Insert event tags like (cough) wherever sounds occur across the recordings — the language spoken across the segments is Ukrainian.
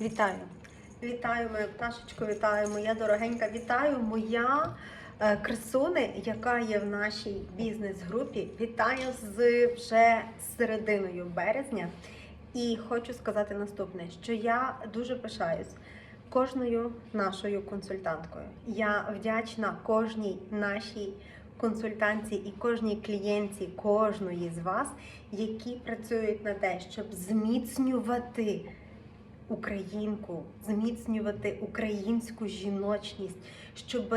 Вітаю! Вітаю, моя пташечко, вітаю, моя дорогенька, вітаю, моя е, красуни, яка є в нашій бізнес-групі. Вітаю з вже серединою березня. І хочу сказати наступне: що я дуже пишаюсь кожною нашою консультанткою. Я вдячна кожній нашій консультанці і кожній клієнтці, кожної з вас, які працюють на те, щоб зміцнювати українку, зміцнювати українську жіночність, щоб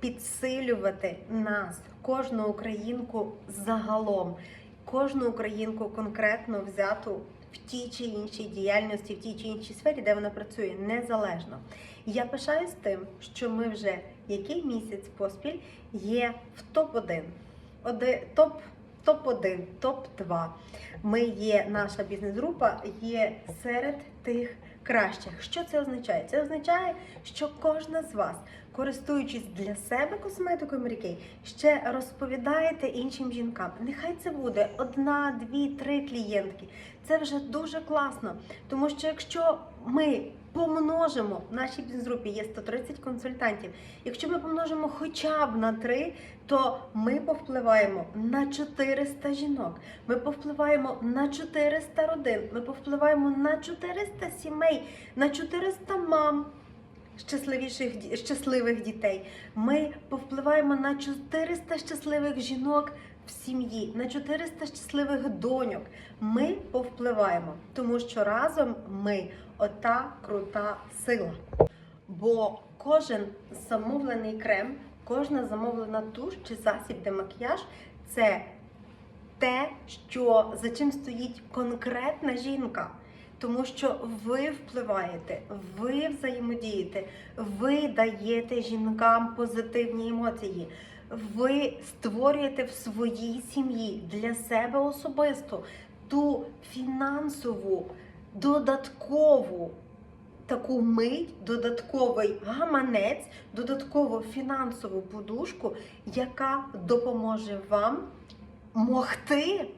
підсилювати нас, кожну українку загалом, кожну українку конкретно взяту в тій чи іншій діяльності, в тій чи іншій сфері, де вона працює, незалежно. Я пишаюсь тим, що ми вже який місяць поспіль є в топ-1. Оди- Топ топ-1, топ-2. Ми є, наша бізнес-група є серед тих кращих. Що це означає? Це означає, що кожна з вас, користуючись для себе косметикою Mary ще розповідаєте іншим жінкам. Нехай це буде одна, дві, три клієнтки. Це вже дуже класно. Тому що якщо ми помножимо в нашій бізнес-групі є 130 консультантів. Якщо ми помножимо хоча б на 3, то ми повпливаємо на 400 жінок. Ми повпливаємо на 400 родин. Ми повпливаємо на 400 сімей, на 400 мам. Щасливіших щасливих дітей. Ми повпливаємо на 400 щасливих жінок в сім'ї, на 400 щасливих доньок. Ми повпливаємо, тому що разом ми ота крута сила. Бо кожен замовлений крем, кожна замовлена туш чи засіб де макіяж це те, що за чим стоїть конкретна жінка. Тому що ви впливаєте, ви взаємодієте, ви даєте жінкам позитивні емоції. Ви створюєте в своїй сім'ї для себе особисто ту фінансову, додаткову таку мить, додатковий гаманець, додаткову фінансову подушку, яка допоможе вам могти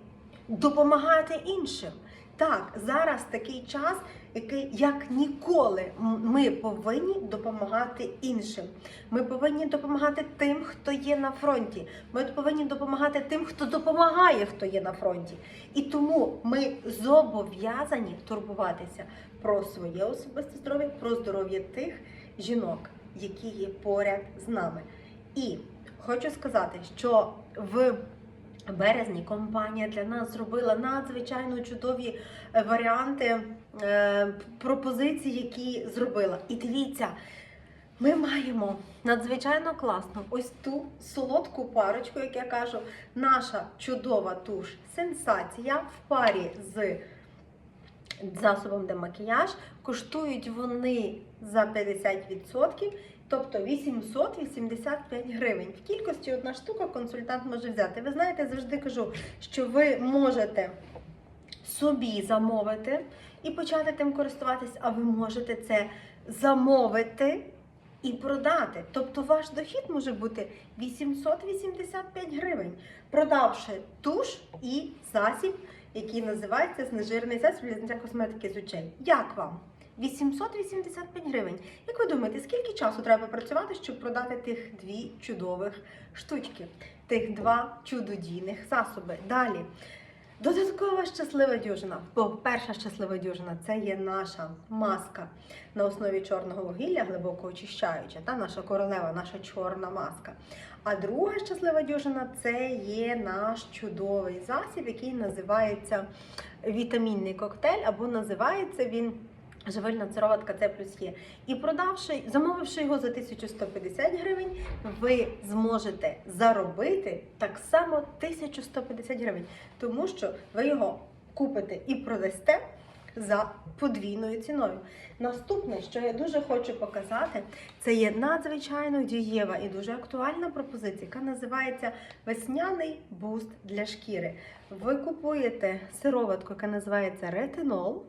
допомагати іншим. Так, зараз такий час, який як ніколи ми повинні допомагати іншим. Ми повинні допомагати тим, хто є на фронті. Ми повинні допомагати тим, хто допомагає, хто є на фронті. І тому ми зобов'язані турбуватися про своє особисте здоров'я, про здоров'я тих жінок, які є поряд з нами. І хочу сказати, що в березні компанія для нас зробила надзвичайно чудові е, варіанти е, пропозицій, які зробила. І дивіться, ми маємо надзвичайно класну ось ту солодку парочку, як я кажу, наша чудова туш сенсація в парі з засобом де макіяж. Коштують вони за 50%, тобто 885 гривень. В кількості одна штука консультант може взяти. Ви знаєте, завжди кажу, що ви можете собі замовити і почати тим користуватись, а ви можете це замовити і продати. Тобто ваш дохід може бути 885 гривень, продавши туш і засіб, який називається знежирний засіб для зняття косметики з очей. Як вам? 885 гривень. Як ви думаєте, скільки часу треба працювати, щоб продати тих дві чудових штучки, тих два чудодійних засоби? Далі. Додаткова щаслива дюжина. Бо перша щаслива дюжина це є наша маска на основі чорного вугілля, глибоко очищаюча, та наша королева, наша чорна маска. А друга щаслива дюжина це є наш чудовий засіб, який називається вітамінний коктейль, або називається він. Живильна сироватка плюс Є. І продавши, замовивши його за 1150 гривень, ви зможете заробити так само 1150 гривень, тому що ви його купите і продасте за подвійною ціною. Наступне, що я дуже хочу показати, це є надзвичайно дієва і дуже актуальна пропозиція, яка називається весняний буст для шкіри. Ви купуєте сироватку, яка називається ретинол.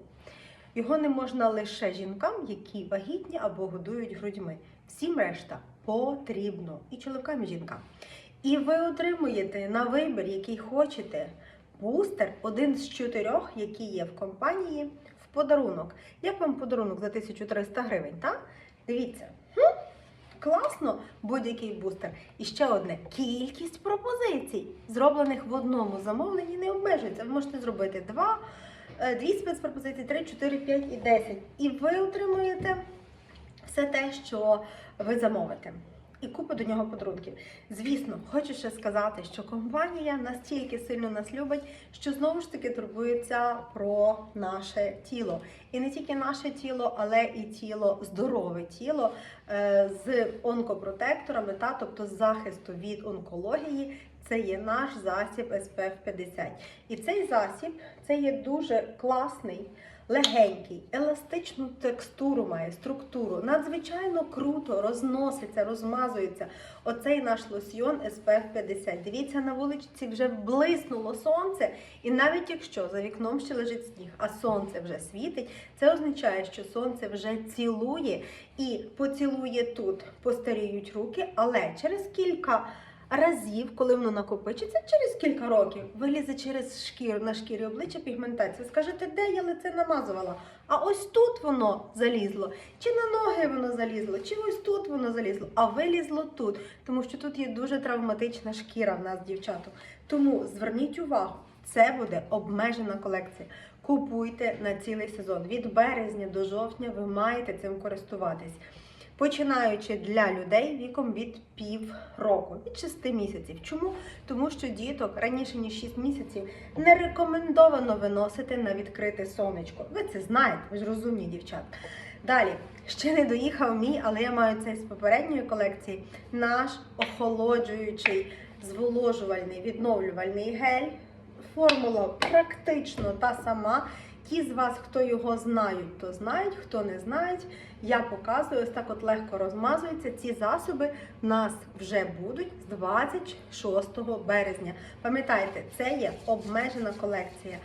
Його не можна лише жінкам, які вагітні або годують грудьми. Всім решта потрібно і чоловікам, і жінкам. І ви отримуєте на вибір, який хочете, бустер, один з чотирьох, які є в компанії, в подарунок. Як вам подарунок за 1300 гривень, так? Дивіться. Класно, будь-який бустер. І ще одне: кількість пропозицій, зроблених в одному замовленні, не обмежується. Ви можете зробити два, дві спецпропозиції, три, чотири, п'ять і десять. І ви отримуєте все те, що ви замовите. І купу до нього подарунків. Звісно, хочу ще сказати, що компанія настільки сильно нас любить, що знову ж таки турбується про наше тіло. І не тільки наше тіло, але і тіло, здорове тіло е, з онкопротекторами, та тобто з захисту від онкології. Це є наш засіб SPF 50. І цей засіб це є дуже класний, легенький, еластичну текстуру має, структуру. Надзвичайно круто розноситься, розмазується. Оцей наш лосьйон SPF 50. Дивіться, на вулиці вже блиснуло сонце, і навіть якщо за вікном ще лежить сніг, а сонце вже світить, це означає, що сонце вже цілує і поцілує тут, постаріють руки, але через кілька разів, коли воно накопичиться, через кілька років вилізе через шкіру на шкірі обличчя пігментація. Скажете, де я лице намазувала? А ось тут воно залізло, чи на ноги воно залізло, чи ось тут воно залізло, а вилізло тут, тому що тут є дуже травматична шкіра в нас, дівчаток. Тому зверніть увагу, це буде обмежена колекція. Купуйте на цілий сезон. Від березня до жовтня ви маєте цим користуватись. Починаючи для людей віком від пів року, від 6 місяців. Чому? Тому що діток раніше ніж 6 місяців не рекомендовано виносити на відкрите сонечко. Ви це знаєте, ви ж розумні дівчат. Далі ще не доїхав мій, але я маю цей з попередньої колекції. Наш охолоджуючий зволожувальний відновлювальний гель. Формула практично та сама. Ті з вас, хто його знають, то знають, хто не знають. Я показую, ось так от легко розмазується. Ці засоби в нас вже будуть з 26 березня. Пам'ятайте, це є обмежена колекція.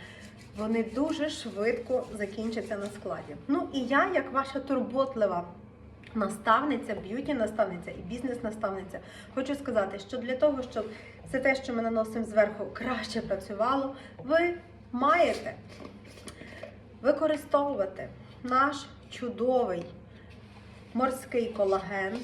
Вони дуже швидко закінчаться на складі. Ну і я, як ваша турботлива наставниця, б'юті-наставниця і бізнес-наставниця, хочу сказати, що для того, щоб все те, що ми наносимо зверху, краще працювало, ви маєте використовувати наш чудовий морський колаген.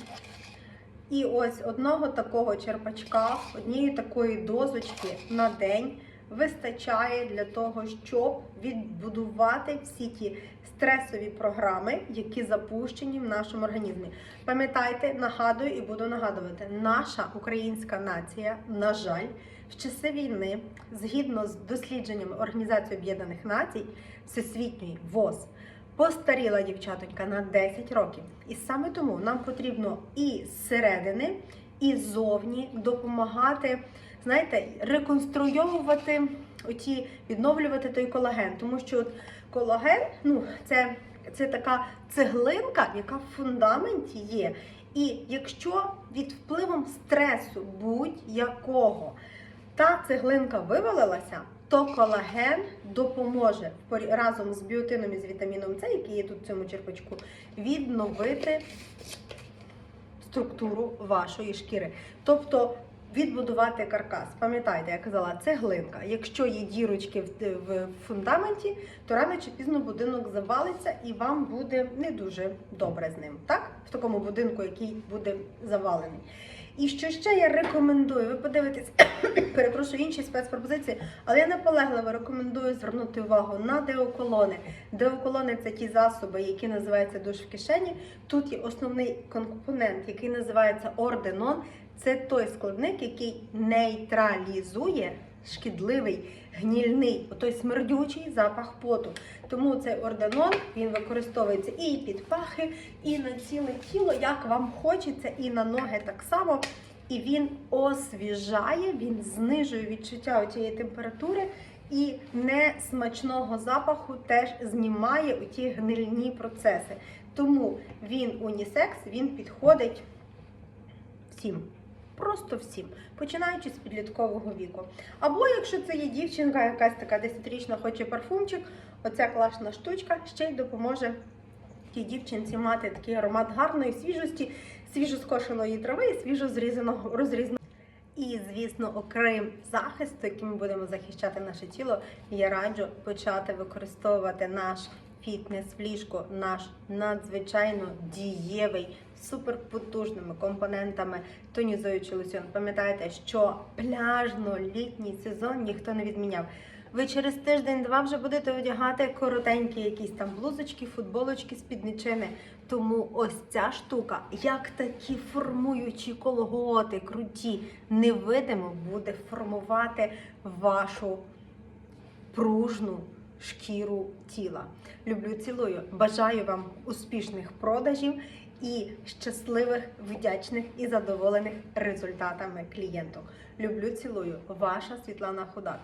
І ось одного такого черпачка, однієї такої дозочки на день вистачає для того, щоб відбудувати всі ті стресові програми, які запущені в нашому організмі. Пам'ятайте, нагадую і буду нагадувати, наша українська нація, на жаль, в часи війни, згідно з дослідженнями Організації Об'єднаних Націй Всесвітньої ВОЗ, постаріла дівчатонька на 10 років. І саме тому нам потрібно і зсередини, і ззовні допомагати, знаєте, реконструйовувати оті, відновлювати той колаген. Тому що от колаген, ну, це, це така цеглинка, яка в фундаменті є. І якщо від впливом стресу будь-якого та цеглинка вивалилася, то колаген допоможе разом з біотином і з вітаміном С, який є тут в цьому черпачку, відновити структуру вашої шкіри. Тобто відбудувати каркас. Пам'ятайте, я казала, цеглинка. Якщо є дірочки в фундаменті, то рано чи пізно будинок завалиться і вам буде не дуже добре з ним. Так? В такому будинку, який буде завалений. І що ще я рекомендую, ви подивитесь, (coughs) перепрошую інші спецпропозиції, але я наполегливо рекомендую звернути увагу на деоколони. Деоколони це ті засоби, які називаються душ в кишені. Тут є основний компонент, який називається орденон. Це той складник, який нейтралізує шкідливий гнільний, той смердючий запах поту. Тому цей орденон він використовується і під пахи, і на ціле тіло, як вам хочеться, і на ноги так само. І він освіжає, він знижує відчуття цієї температури і несмачного запаху теж знімає ті гнильні процеси. Тому він унісекс, він підходить всім. Просто всім, починаючи з підліткового віку. Або якщо це є дівчинка, якась така 10-річна, хоче парфумчик, оця класна штучка ще й допоможе тій дівчинці мати такий аромат гарної свіжості, свіжо скошеної трави і свіжо зрізаного розрізаного. І, звісно, окрім захисту, яким ми будемо захищати наше тіло, я раджу почати використовувати наш фітнес в наш надзвичайно дієвий, суперпотужними компонентами тонізуючий лосьон. Пам'ятайте, що пляжно-літній сезон ніхто не відміняв. Ви через тиждень-два вже будете одягати коротенькі якісь там блузочки, футболочки, спідничини. Тому ось ця штука, як такі формуючі колготи, круті, невидимо буде формувати вашу пружну шкіру тіла. Люблю, цілую. Бажаю вам успішних продажів і щасливих, вдячних і задоволених результатами клієнток. Люблю, цілую. Ваша Світлана Худак.